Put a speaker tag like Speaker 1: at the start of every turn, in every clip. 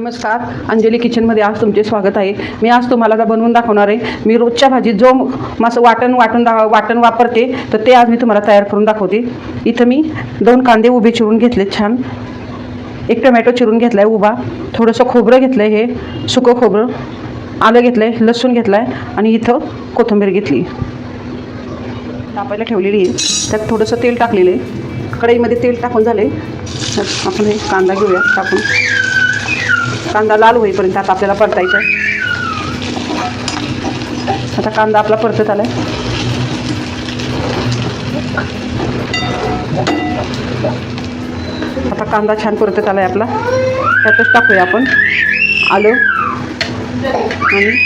Speaker 1: नमस्कार अंजली किचनमध्ये आज तुमचे स्वागत आहे. मी आज तुम्हाला आता बनवून दाखवणार आहे. मी रोजच्या भाजीत जो मासं वाटण वाटून दा वाटण वापरते तर ते आज मी तुम्हाला तयार करून दाखवते. इथं मी दोन कांदे उभे चिरून घेतले छान. एक टोमॅटो चिरून घेतला आहे उभा. थोडंसं खोबरं घेतलं आहे हे सुकं खोबरं. आलं घेतलं आहे लसूण घेतलं आहे आणि इथं कोथिंबीर घेतली. तापायला ठेवलेली आहे. त्यात थोडंसं तेल टाकलेलं आहे. कढईमध्ये तेल टाकून झाले आपण हे कांदा घेऊया टाकून. कांदा लाल होईपर्यंत आता आपल्याला परतायचा आता कांदा आपला परतत आलाय. आता कांदा छान परतत आलाय आपला. त्यातच टाकूया आपण. आलं. आणि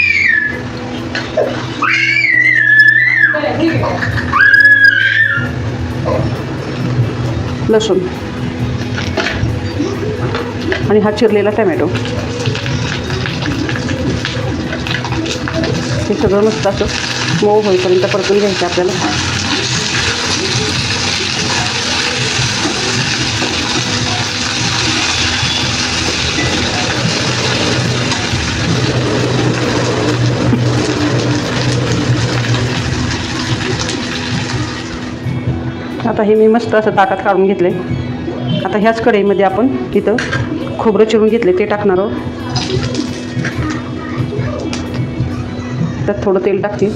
Speaker 1: लसूण. आणि हा चिरलेला टमॅटो. हे सगळं मस्त असं मऊ होईपर्यंत परतून घ्यायचं आपल्याला. आता हे मी मस्त असं ताटात काढून घेतले आता ह्याच कढईमध्ये आपण इथं खोबरं चिरून घेतले ते टाकणार आहोत. त्यात थोडं तेल टाकते.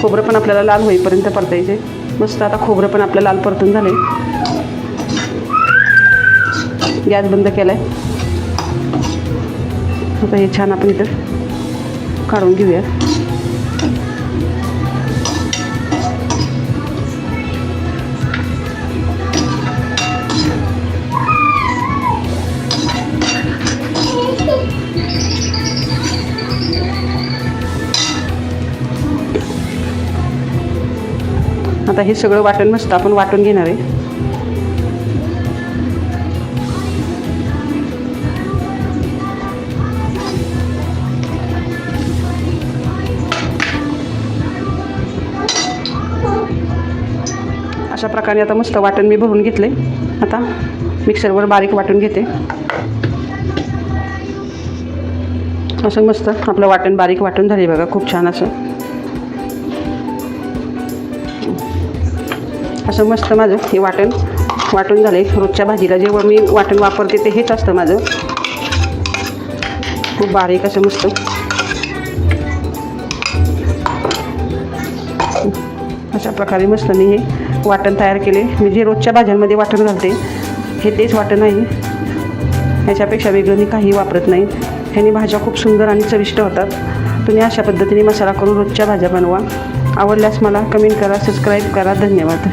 Speaker 1: खोबरं पण आपल्याला लाल होईपर्यंत परतायचे. मस्त आता खोबरं पण आपलं लाल परतून झाले गॅस बंद केला आहे आता हे छान आपण इथं काढून घेऊया. आता हे सगळं वाटण मस्त आपण वाटून घेणार आहे. अशा प्रकारे आता मस्त वाटण मी भरून घेतले आता मिक्सरवर बारीक वाटून घेते. असं मस्त आपलं वाटण बारीक वाटून झाले बघा खूप छान असं. असं मस्त माझं हे वाटण वाटून झाले रोजच्या भाजीला जेव्हा मी वाटण वापरते ते हेच असतं माझं. खूप बारीक असं मस्त. अशा प्रकारे मस्त मी हे वाटण तयार केले. मी जे रोजच्या भाज्यांमध्ये वाटण घालते हे तेच वाटण आहे. ह्याच्यापेक्षा वेगळं मी काही वापरत नाही. ह्याने भाज्या खूप सुंदर आणि चविष्ट होतात. तुम्ही अशा पद्धतीने मसाला करून रोजच्या भाज्या बनवा. आवडल्यास मला कमेंट करा सबस्क्राईब करा. धन्यवाद.